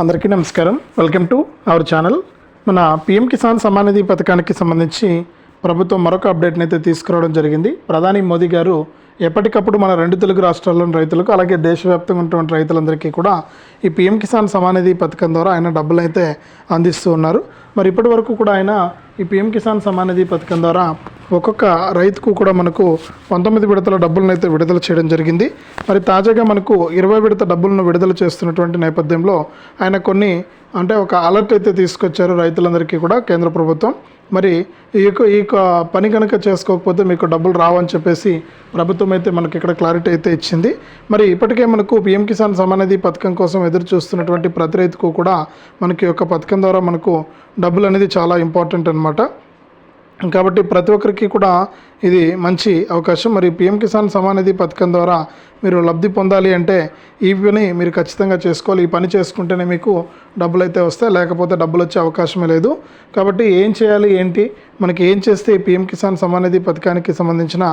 అందరికీ నమస్కారం. Welcome to our channel మన పిఎం కిసాన్ సమ్మాన్ నిధి పథకానికి సంబంధించి ప్రభుత్వం మరొక అప్డేట్ని అయితే తీసుకురావడం జరిగింది. ప్రధాని మోదీ గారు ఎప్పటికప్పుడు మన రెండు తెలుగు రాష్ట్రాల్లోని రైతులకు అలాగే దేశవ్యాప్తంగా ఉన్నటువంటి రైతులందరికీ కూడా ఈ పిఎం కిసాన్ సమానిధి నిధి పథకం ద్వారా ఆయన డబ్బులు అయితే అందిస్తూ ఉన్నారు. మరి ఇప్పటి వరకు కూడా ఆయన ఈ పిఎం కిసాన్ సమానిధి నిధి పథకం ద్వారా ఒక్కొక్క రైతుకు కూడా మనకు పంతొమ్మిది విడతల డబ్బులను అయితే విడుదల చేయడం జరిగింది. మరి తాజాగా మనకు ఇరవై విడత డబ్బులను విడుదల చేస్తున్నటువంటి నేపథ్యంలో ఆయన కొన్ని అంటే ఒక అలర్ట్ అయితే తీసుకొచ్చారు రైతులందరికీ కూడా కేంద్ర ప్రభుత్వం. మరి ఈ యొక్క ఈ యొక్క పని కనుక చేసుకోకపోతే మీకు డబ్బులు రావని చెప్పేసి ప్రభుత్వం అయితే మనకి ఇక్కడ క్లారిటీ అయితే ఇచ్చింది. మరి ఇప్పటికే మనకు పిఎం కిసాన్ సమానిధి పథకం కోసం ఎదురు చూస్తున్నటువంటి ప్రతి రైతుకు కూడా మనకి ఈ యొక్క పథకం ద్వారా మనకు డబ్బులు అనేది చాలా ఇంపార్టెంట్ అనమాట కాబట్టి ప్రతి ఒక్కరికి కూడా ఇది మంచి అవకాశం. మరి పిఎం కిసాన్ సమానిధి పథకం ద్వారా మీరు లబ్ధి పొందాలి అంటే ఈ పని మీరు ఖచ్చితంగా చేసుకోవాలి. ఈ పని చేసుకుంటేనే మీకు డబ్బులు అయితే వస్తాయి. లేకపోతే డబ్బులు వచ్చే అవకాశమే లేదు. కాబట్టి ఏం చేయాలి? ఏంటి? మనకి ఏం చేస్తే పిఎం కిసాన్ సమానిధి పథకానికి సంబంధించిన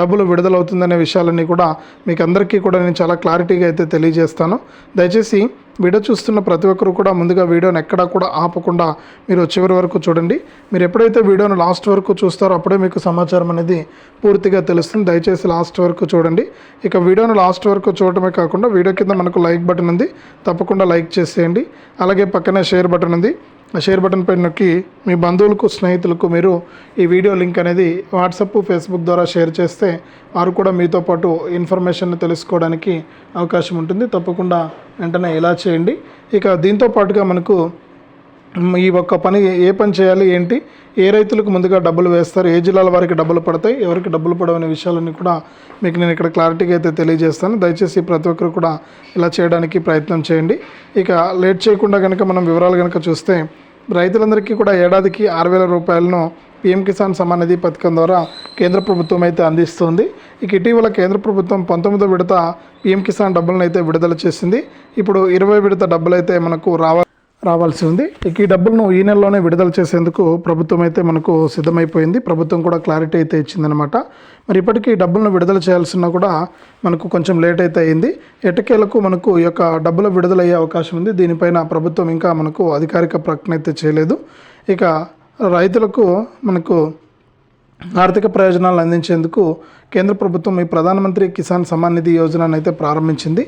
డబ్బులు విడుదలవుతుందనే విషయాలన్నీ కూడా మీకు అందరికీ కూడా నేను చాలా క్లారిటీగా అయితే తెలియజేస్తాను. దయచేసి వీడియో చూస్తున్న ప్రతి ఒక్కరు కూడా ముందుగా వీడియోని ఎక్కడా కూడా ఆపకుండా మీరు చివరి వరకు చూడండి. మీరు ఎప్పుడైతే వీడియోను లాస్ట్ వరకు చూస్తారో అప్పుడే మీకు సమాచారం అనేది పూర్తిగా తెలుస్తుంది. దయచేసి లాస్ట్ వరకు చూడండి. ఇక వీడియోను లాస్ట్ వరకు చూడటమే కాకుండా వీడియో కింద మనకు లైక్ బటన్ ఉంది. తప్పకుండా లైక్ చేసేయండి. అలాగే పక్కనే షేర్ బటన్ ఉంది. ఆ షేర్ బటన్ పై నొక్కి మీ బంధువులకు స్నేహితులకు మీరు ఈ వీడియో లింక్ అనేది వాట్సప్ ఫేస్బుక్ ద్వారా షేర్ చేస్తే వారు కూడా మీతో పాటు ఇన్ఫర్మేషన్ తెలుసుకోవడానికి అవకాశం ఉంటుంది. తప్పకుండా వెంటనే ఇలా చేయండి. ఇక దీంతో పాటుగా మనకు ఈ ఒక్క పని ఏ పని చేయాలి ఏంటి? ఏ రైతులకు ముందుగా డబ్బులు వేస్తారు? ఏ జిల్లాల వారికి డబ్బులు పడతాయి? ఎవరికి డబ్బులు పడవనే విషయాలన్నీ కూడా మీకు నేను ఇక్కడ క్లారిటీగా అయితే తెలియజేస్తాను. దయచేసి ప్రతి ఒక్కరు కూడా ఇలా చేయడానికి ప్రయత్నం చేయండి. ఇక లేట్ చేయకుండా కనుక మనం వివరాలు కనుక చూస్తే రైతులందరికీ కూడా ఏడాదికి ఆరు వేల రూపాయలను పీఎం కిసాన్ సమ్మాన్ నిధి పథకం ద్వారా కేంద్ర ప్రభుత్వం అయితే అందిస్తుంది. ఇక ఇటీవల కేంద్ర ప్రభుత్వం పంతొమ్మిదో విడత పీఎం కిసాన్ డబ్బులను అయితే విడుదల చేసింది. ఇప్పుడు ఇరవై విడత డబ్బులు అయితే మనకు రావాలి రావాల్సి ఉంది. ఇక ఈ డబ్బులను ఈ నెలలోనే విడుదల చేసేందుకు ప్రభుత్వం అయితే మనకు సిద్ధమైపోయింది. ప్రభుత్వం కూడా క్లారిటీ అయితే ఇచ్చిందనమాట మరి ఇప్పటికీ డబ్బులను విడుదల చేయాల్సిన కూడా మనకు కొంచెం లేట్ అయితే అయింది. ఎటకేలకు మనకు ఈ యొక్క డబ్బులు విడుదలయ్యే అవకాశం ఉంది. దీనిపైన ప్రభుత్వం ఇంకా మనకు అధికారిక ప్రకటన అయితే చేయలేదు. ఇక రైతులకు మనకు ఆర్థిక ప్రయోజనాలు అందించేందుకు కేంద్ర ప్రభుత్వం ఈ ప్రధానమంత్రి కిసాన్ సమ్మాన్ నిధి యోజనను అయితే ప్రారంభించింది.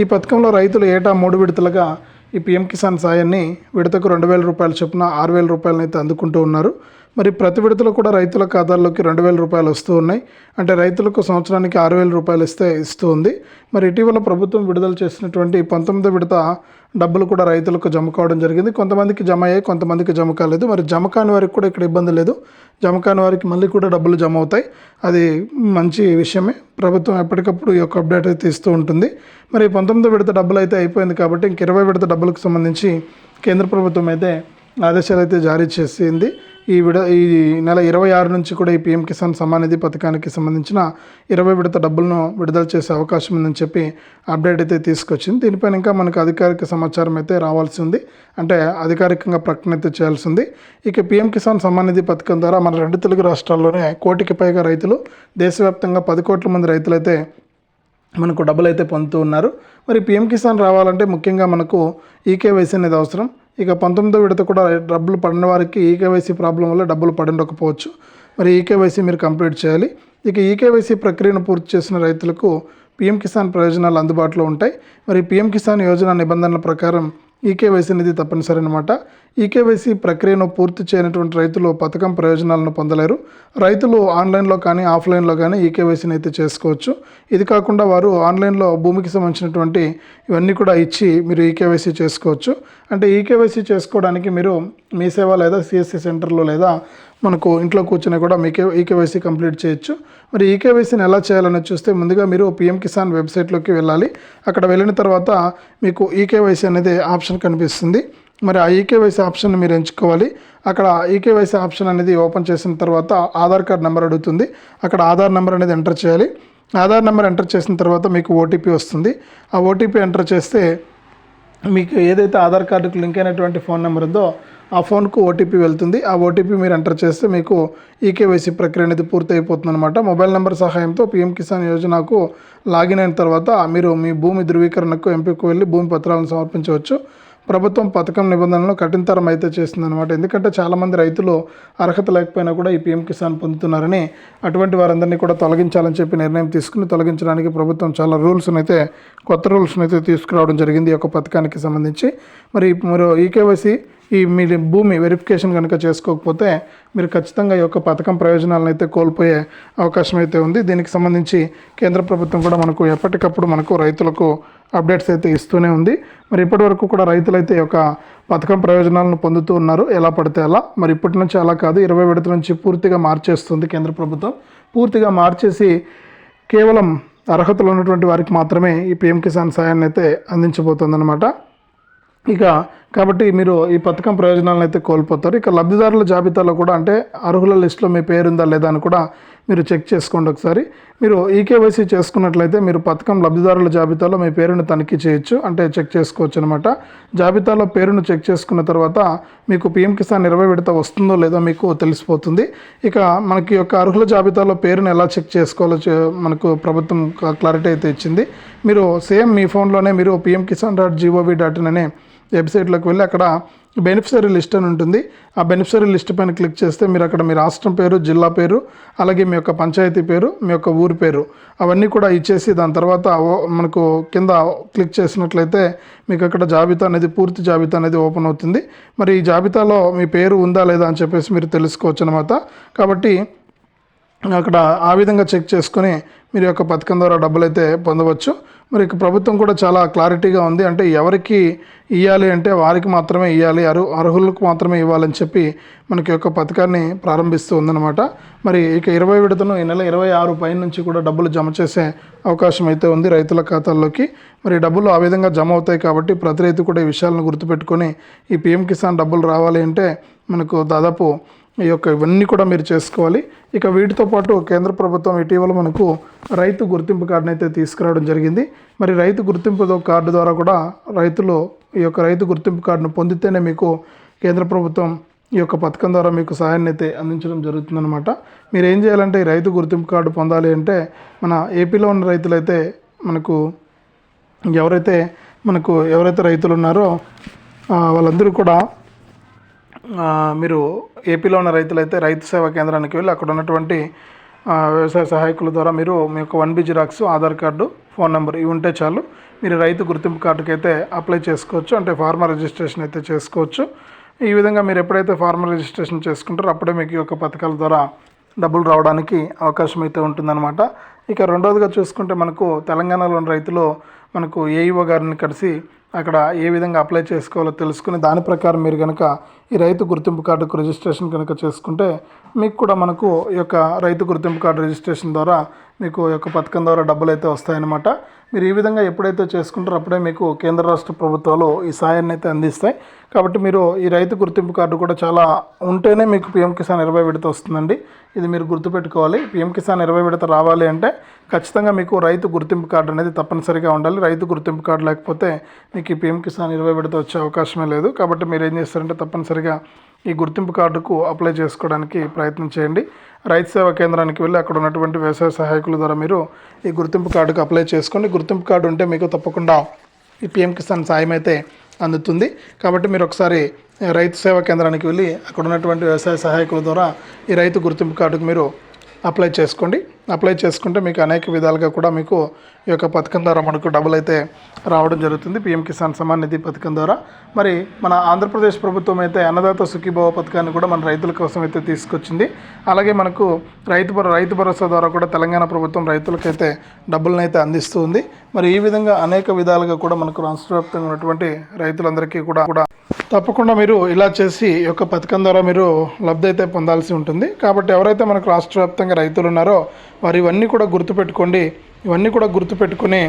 ఈ పథకంలో రైతులు ఏటా మూడు విడతలుగా ఈ పిఎం కిసాన్ సాయాన్ని విడతకు రెండు వేల రూపాయల చొప్పున ఆరు వేల రూపాయలనైతే అందుకుంటూ ఉన్నారు. మరి ప్రతి విడతలో కూడా రైతుల ఖాతాల్లోకి రెండు వేల రూపాయలు వస్తూ ఉన్నాయి. అంటే రైతులకు సంవత్సరానికి ఆరు వేల రూపాయలు ఇస్తే ఇస్తూ ఉంది. మరి ఇటీవల ప్రభుత్వం విడుదల చేసినటువంటి పంతొమ్మిదో విడత డబ్బులు కూడా రైతులకు జమ కావడం జరిగింది. కొంతమందికి జమ అయ్యాయి కొంతమందికి జమ కాలేదు. మరి జమ కాని వారికి కూడా ఇక్కడ ఇబ్బంది లేదు. జమ కాని వారికి మళ్ళీ కూడా డబ్బులు జమ అవుతాయి. అది మంచి విషయమే. ప్రభుత్వం ఎప్పటికప్పుడు ఈ యొక్క అప్డేట్ అయితే ఇస్తూ ఉంటుంది. మరి పంతొమ్మిదో విడత డబ్బులు అయితే అయిపోయింది కాబట్టి ఇంక ఇరవై విడత డబ్బులకు సంబంధించి కేంద్ర ప్రభుత్వం అయితే ఆదేశాలు అయితే జారీ చేసింది. ఈ విడ ఈ నెల ఇరవై ఆరు నుంచి కూడా ఈ పీఎం కిసాన్ సమ్మాన్ నిధి పథకానికి సంబంధించిన ఇరవై విడత డబ్బులను విడుదల చేసే అవకాశం ఉందని చెప్పి అప్డేట్ అయితే తీసుకొచ్చింది. దీనిపైన ఇంకా మనకు అధికారిక సమాచారం అయితే రావాల్సి ఉంది. అంటే అధికారికంగా ప్రకటన అయితే చేయాల్సి ఉంది. ఇక పీఎం కిసాన్ సమ్మాన్ నిధి పథకం ద్వారా మన రెండు తెలుగు రాష్ట్రాల్లోనే కోటికి పైగా రైతులు దేశవ్యాప్తంగా పది కోట్ల మంది రైతులైతే మనకు డబ్బులు అయితే పొందుతూ ఉన్నారు. మరి పిఎం కిసాన్ రావాలంటే ముఖ్యంగా మనకు ఈకేవైసీ అనేది అవసరం. ఇక పంతొమ్మిదో విడత కూడా డబ్బులు పడిన వారికి ఈకేవైసీ ప్రాబ్లం వల్ల డబ్బులు పడకపోవచ్చు మరి ఈకేవైసీ మీరు కంప్లీట్ చేయాలి. ఇక ఈకేవైసీ ప్రక్రియను పూర్తి చేసిన రైతులకు పిఎం కిసాన్ ప్రయోజనాలు అందుబాటులో ఉంటాయి. మరి పిఎం కిసాన్ యోజన నిబంధనల ప్రకారం ఈకేవైసీ అనేది తప్పనిసరి అనమాట ఈకేవైసీ ప్రక్రియను పూర్తి చేయనటువంటి రైతులు పథకం ప్రయోజనాలను పొందలేరు. రైతులు ఆన్లైన్లో కానీ ఆఫ్లైన్లో కానీ ఈకేవైసీని అయితే చేసుకోవచ్చు. ఇది కాకుండా వారు ఆన్లైన్లో భూమికి సంబంధించినటువంటి ఇవన్నీ కూడా ఇచ్చి మీరు ఈకేవైసీ చేసుకోవచ్చు. అంటే ఈకేవైసీ చేసుకోవడానికి మీరు మీ సేవ లేదా సిఎస్సి సెంటర్లో లేదా మనకు ఇంట్లో కూర్చొని కూడా మీకే ఈకేవైసీ కంప్లీట్ చేయొచ్చు. మరి ఈకేవైసీని ఎలా చేయాలని చూస్తే ముందుగా మీరు పిఎం కిసాన్ వెబ్సైట్లోకి వెళ్ళాలి. అక్కడ వెళ్ళిన తర్వాత మీకు ఈకేవైసీ అనేది ఆప్షన్ కనిపిస్తుంది. మరి ఆ ఈకేవైసీ ఆప్షన్ మీరు ఎంచుకోవాలి. అక్కడ ఈకేవైసీ ఆప్షన్ అనేది ఓపెన్ చేసిన తర్వాత ఆధార్ కార్డ్ నెంబర్ అడుగుతుంది. అక్కడ ఆధార్ నెంబర్ అనేది ఎంటర్ చేయాలి. ఆధార్ నెంబర్ ఎంటర్ చేసిన తర్వాత మీకు ఓటీపీ వస్తుంది. ఆ ఓటీపీ ఎంటర్ చేస్తే మీకు ఏదైతే ఆధార్ కార్డుకు లింక్ అయినటువంటి ఫోన్ నెంబర్ ఉందో ఆ ఫోన్కు ఓటీపీ వెళ్తుంది. ఆ ఓటీపీ మీరు ఎంటర్ చేస్తే మీకు ఈకేవైసీ ప్రక్రియ అనేది పూర్తి అయిపోతుంది అనమాట మొబైల్ నెంబర్ సహాయంతో పీఎం కిసాన్ యోజనకు లాగిన్ అయిన తర్వాత మీరు మీ భూమి ధృవీకరణకు ఎంపీకి వెళ్ళి భూమి పత్రాలను సమర్పించవచ్చు. ప్రభుత్వం పథకం నిబంధనలను కఠినతరం అయితే చేస్తుందన్నమాట. ఎందుకంటే చాలామంది రైతులు అర్హత లేకపోయినా కూడా ఈ పీఎం కిసాన్ పొందుతున్నారని అటువంటి వారందరినీ కూడా తొలగించాలని చెప్పి నిర్ణయం తీసుకుని తొలగించడానికి ప్రభుత్వం చాలా రూల్స్ని అయితే కొత్త రూల్స్ని అయితే తీసుకురావడం జరిగింది ఈ యొక్క పథకానికి సంబంధించి. మరి మీరు ఈకేవైసీ ఈ మీ భూమి వెరిఫికేషన్ కనుక చేసుకోకపోతే మీరు ఖచ్చితంగా ఈ యొక్క పథకం ప్రయోజనాలను అయితే కోల్పోయే అవకాశం అయితే ఉంది. దీనికి సంబంధించి కేంద్ర ప్రభుత్వం కూడా మనకు ఎప్పటికప్పుడు మనకు రైతులకు అప్డేట్స్ అయితే ఇస్తూనే ఉంది. మరి ఇప్పటి వరకు కూడా రైతులైతే ఈ యొక్క పథకం ప్రయోజనాలను పొందుతూ ఉన్నారు. ఎలా పడితే అలా. మరి ఇప్పటి నుంచి అలా కాదు. ఇరవై విడత నుంచి పూర్తిగా మార్చేస్తుంది కేంద్ర ప్రభుత్వం. పూర్తిగా మార్చేసి కేవలం అర్హతలు ఉన్నటువంటి వారికి మాత్రమే ఈ పిఎం కిసాన్ సాయాన్ని అయితే అందించబోతుందన్నమాట. ఇక కాబట్టి మీరు ఈ పథకం ప్రయోజనాలను అయితే కోల్పోతారు. ఇక లబ్ధిదారుల జాబితాలో కూడా అంటే అర్హుల లిస్టులో మీ పేరు ఉందా లేదా అని కూడా మీరు చెక్ చేసుకోండి ఒకసారి. మీరు ఈకేవైసీ చేసుకున్నట్లయితే మీరు పథకం లబ్ధిదారుల జాబితాలో మీ పేరును తనిఖీ చేయొచ్చు. అంటే చెక్ చేసుకోవచ్చు అనమాట జాబితాలో పేరును చెక్ చేసుకున్న తర్వాత మీకు పిఎం కిసాన్ ఇరవై విడత వస్తుందో లేదో మీకు తెలిసిపోతుంది. ఇక మనకి యొక్క అర్హుల జాబితాలో పేరును ఎలా చెక్ చేసుకోవాలో చే- మనకు ప్రభుత్వం క్లారిటీ అయితే ఇచ్చింది. మీరు సేమ్ మీ ఫోన్లోనే మీరు PM Kisan dot G O V dot in అనే వెబ్సైట్లోకి వెళ్ళి అక్కడ బెనిఫిషరీ లిస్ట్ అని ఉంటుంది. ఆ బెనిఫిషరీ లిస్ట్ పైన క్లిక్ చేస్తే మీరు అక్కడ మీ రాష్ట్రం పేరు జిల్లా పేరు అలాగే మీ యొక్క పంచాయతీ పేరు మీ యొక్క ఊరి పేరు అవన్నీ కూడా ఇచ్చేసి దాని తర్వాత ఓ- మనకు కింద క్లిక్ చేసినట్లయితే మీకు అక్కడ జాబితా అనేది పూర్తి జాబితా అనేది ఓపెన్ అవుతుంది. మరి ఈ జాబితాలో మీ పేరు ఉందా లేదా అని చెప్పేసి మీరు తెలుసుకోవచ్చు అనమాట కాబట్టి అక్కడ ఆ విధంగా చెక్ చేసుకొని మీరు యొక్క పథకం ద్వారా డబ్బులు అయితే పొందవచ్చు. మరి ప్రభుత్వం కూడా చాలా క్లారిటీగా ఉంది. అంటే ఎవరికి ఇవ్వాలి అంటే వారికి మాత్రమే ఇవ్వాలి అరు అర్హులకు మాత్రమే ఇవ్వాలని చెప్పి మనకి యొక్క పథకాన్ని ప్రారంభిస్తూ ఉందన్నమాట. మరి ఇక ఇరవై విడతను ఈ నెల ఇరవై ఆరు పైన నుంచి కూడా డబ్బులు జమ చేసే అవకాశం అయితే ఉంది రైతుల ఖాతాల్లోకి. మరి డబ్బులు ఆ విధంగా జమ అవుతాయి కాబట్టి ప్రతి రైతు కూడా ఈ విషయాలను గుర్తుపెట్టుకొని ఈ పిఎం కిసాన్ డబ్బులు రావాలి అంటే మనకు దాదాపు ఈ యొక్క ఇవన్నీ కూడా మీరు చేసుకోవాలి. ఇక వీటితో పాటు కేంద్ర ప్రభుత్వం ఇటీవల మనకు రైతు గుర్తింపు కార్డుని అయితే తీసుకురావడం జరిగింది. మరి రైతు గుర్తింపు కార్డు ద్వారా కూడా రైతులు ఈ యొక్క రైతు గుర్తింపు కార్డును పొందితేనే మీకు కేంద్ర ప్రభుత్వం ఈ యొక్క పథకం ద్వారా మీకు సహాయాన్ని అయితే అందించడం జరుగుతుందన్నమాట. మీరు ఏం చేయాలంటే ఈ రైతు గుర్తింపు కార్డు పొందాలి అంటే మన ఏపీలో ఉన్న రైతులైతే మనకు ఎవరైతే మనకు ఎవరైతే రైతులు ఉన్నారో వాళ్ళందరూ కూడా మీరు ఏపీలో ఉన్న రైతులైతే రైతు సేవా కేంద్రానికి వెళ్ళి అక్కడ ఉన్నటువంటి వ్యవసాయ సహాయకుల ద్వారా మీరు మీ యొక్క one B xerox Aadhaar card phone number ఇవి ఉంటే చాలు. మీరు రైతు గుర్తింపు కార్డుకి అయితే అప్లై చేసుకోవచ్చు అంటే ఫార్మర్ రిజిస్ట్రేషన్ అయితే చేసుకోవచ్చు. ఈ విధంగా మీరు ఎప్పుడైతే ఫార్మర్ రిజిస్ట్రేషన్ చేసుకుంటారో అప్పుడే మీకు ఈ యొక్క పథకాల ద్వారా డబ్బులు రావడానికి అవకాశం అయితే ఉంటుందన్నమాట. ఇక రెండవదిగా చూసుకుంటే మనకు తెలంగాణలోని రైతులు మనకు ఏఈఓ గారిని కలిసి అక్కడ ఏ విధంగా అప్లై చేసుకోవాలో తెలుసుకుని దాని ప్రకారం మీరు కనుక ఈ రైతు గుర్తింపు కార్డుకు రిజిస్ట్రేషన్ కనుక చేసుకుంటే మీకు కూడా మనకు ఈ యొక్క రైతు గుర్తింపు కార్డు రిజిస్ట్రేషన్ ద్వారా మీకు ఈ యొక్క పథకం ద్వారా డబ్బులు అయితే వస్తాయన్నమాట. మీరు ఈ విధంగా ఎప్పుడైతే చేసుకుంటారో అప్పుడే మీకు కేంద్ర రాష్ట్ర ప్రభుత్వాలు ఈ సాయాన్ని అయితే అందిస్తాయి. కాబట్టి మీరు ఈ రైతు గుర్తింపు కార్డు కూడా చాలా ఉంటేనే మీకు పిఎం కిసాన్ ఇరవై విడత వస్తుందండి. ఇది మీరు గుర్తుపెట్టుకోవాలి. పిఎం కిసాన్ ఇరవై విడత రావాలి అంటే ఖచ్చితంగా మీకు రైతు గుర్తింపు కార్డు అనేది తప్పనిసరిగా ఉండాలి. రైతు గుర్తింపు కార్డు లేకపోతే మీకు మీకు పిఎం కిసాన్ ఇరవై విడత వచ్చే అవకాశమే లేదు. కాబట్టి మీరు ఏం చేస్తారంటే తప్పనిసరిగా ఈ గుర్తింపు కార్డుకు అప్లై చేసుకోవడానికి ప్రయత్నం చేయండి. రైతు సేవా కేంద్రానికి వెళ్ళి అక్కడ ఉన్నటువంటి వ్యవసాయ సహాయకుల ద్వారా మీరు ఈ గుర్తింపు కార్డుకు అప్లై చేసుకోండి. గుర్తింపు కార్డు ఉంటే మీకు తప్పకుండా ఈ పిఎం కిసాన్ సాయం అయితే అందుతుంది. కాబట్టి మీరు ఒకసారి రైతు సేవా కేంద్రానికి వెళ్ళి అక్కడ ఉన్నటువంటి వ్యవసాయ సహాయకుల ద్వారా ఈ రైతు గుర్తింపు కార్డుకు మీరు అప్లై చేసుకోండి. అప్లై చేసుకుంటే మీకు అనేక విధాలుగా కూడా మీకు ఈ యొక్క పథకం ద్వారా మనకు డబ్బులు అయితే రావడం జరుగుతుంది. పిఎం కిసాన్ సమ్మాన్ నిధి పథకం ద్వారా. మరి మన ఆంధ్రప్రదేశ్ ప్రభుత్వం అయితే అన్నదాత సుఖీభవ పథకాన్ని కూడా మన రైతుల కోసం అయితే తీసుకొచ్చింది. అలాగే మనకు రైతు భరో రైతు భరోసా ద్వారా కూడా తెలంగాణ ప్రభుత్వం రైతులకైతే డబ్బులను అయితే అందిస్తూ ఉంది. మరి ఈ విధంగా అనేక విధాలుగా కూడా మనకు రాష్ట్ర వ్యాప్తంగా ఉన్నటువంటి రైతులందరికీ కూడా కూడా తప్పకుండా మీరు ఇలా చేసి ఈ యొక్క పథకం ద్వారా మీరు లబ్ధి అయితే పొందాల్సి ఉంటుంది. కాబట్టి ఎవరైతే మనకు రాష్ట్ర వ్యాప్తంగా రైతులు ఉన్నారో వారు ఇవన్నీ కూడా గుర్తుపెట్టుకోండి. ఇవన్నీ కూడా గుర్తుపెట్టుకుని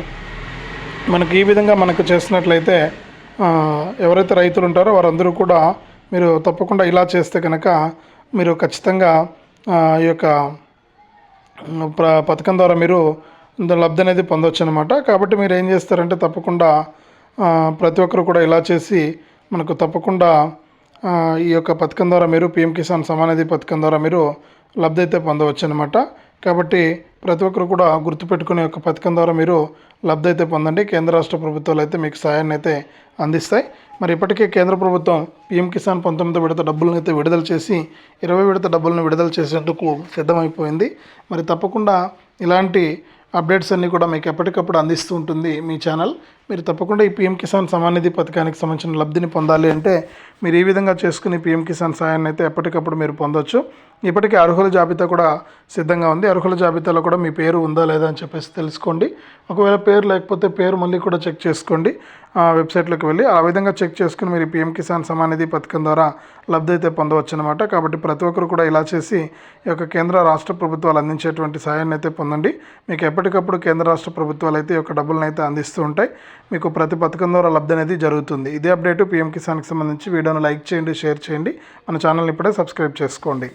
మనకి ఈ విధంగా మనకు చేసినట్లయితే ఎవరైతే రైతులు ఉంటారో వారందరూ కూడా మీరు తప్పకుండా ఇలా చేస్తే కనుక మీరు ఖచ్చితంగా ఈ యొక్క పథకం ద్వారా మీరు లబ్ధి అనేది పొందొచ్చు అనమాట కాబట్టి మీరు ఏం చేస్తారంటే తప్పకుండా ప్రతి ఒక్కరు కూడా ఇలా చేసి మనకు తప్పకుండా ఈ యొక్క పథకం ద్వారా మీరు పిఎం కిసాన్ సమానిధి పథకం ద్వారా మీరు లబ్ధి అయితే పొందవచ్చు అనమాట కాబట్టి ప్రతి ఒక్కరు కూడా గుర్తుపెట్టుకునే ఒక పథకం ద్వారా మీరు లబ్ధి అయితే పొందండి. కేంద్ర రాష్ట్ర ప్రభుత్వాలు అయితే మీకు సహాయాన్ని అయితే అందిస్తాయి. మరి ఇప్పటికే కేంద్ర ప్రభుత్వం పీఎం కిసాన్ పంతొమ్మిది విడత డబ్బులను అయితే విడుదల చేసి ఇరవై విడత డబ్బులను విడుదల చేసేందుకు సిద్ధమైపోయింది. మరి తప్పకుండా ఇలాంటి అప్డేట్స్ అన్నీ కూడా మీకు ఎప్పటికప్పుడు అందిస్తూ ఉంటుంది మీ ఛానల్. మీరు తప్పకుండా ఈ పీఎం కిసాన్ సమాన్ నిధి పథకానికి సంబంధించిన లబ్ధిని పొందాలి అంటే మీరు ఈ విధంగా చేసుకుని పీఎం కిసాన్ సహాయాన్ని అయితే ఎప్పటికప్పుడు మీరు పొందొచ్చు. ఇప్పటికే అర్హుల జాబితా కూడా సిద్ధంగా ఉంది. అర్హుల జాబితాలో కూడా మీ పేరు ఉందా లేదా అని చెప్పేసి తెలుసుకోండి. ఒకవేళ పేరు లేకపోతే పేరు మళ్ళీ కూడా చెక్ చేసుకోండి. ఆ వెబ్సైట్లోకి వెళ్ళి ఆ విధంగా చెక్ చేసుకుని మీరు పీఎం కిసాన్ సమాన్ నిధి పథకం ద్వారా లబ్ధి అయితే పొందవచ్చు అనమాట కాబట్టి ప్రతి ఒక్కరు కూడా ఇలా చేసి ఈ యొక్క కేంద్ర రాష్ట్ర ప్రభుత్వాలు అందించేటువంటి సహాయాన్ని అయితే పొందండి. మీకు ఎప్పటికప్పుడు కేంద్ర రాష్ట్ర ప్రభుత్వాలు అయితే ఈ యొక్క డబ్బులను అయితే అందిస్తూ ఉంటాయి. మీకు ప్రతి పథకం ద్వారా లబ్ధి అనేది జరుగుతుంది. ఇదే అప్డేట్ పీఎం కిసాన్కి సంబంధించి వీడియోను లైక్ చేయండి షేర్ చేయండి. మన ఛానల్ని ఇప్పుడే సబ్స్క్రైబ్ చేసుకోండి.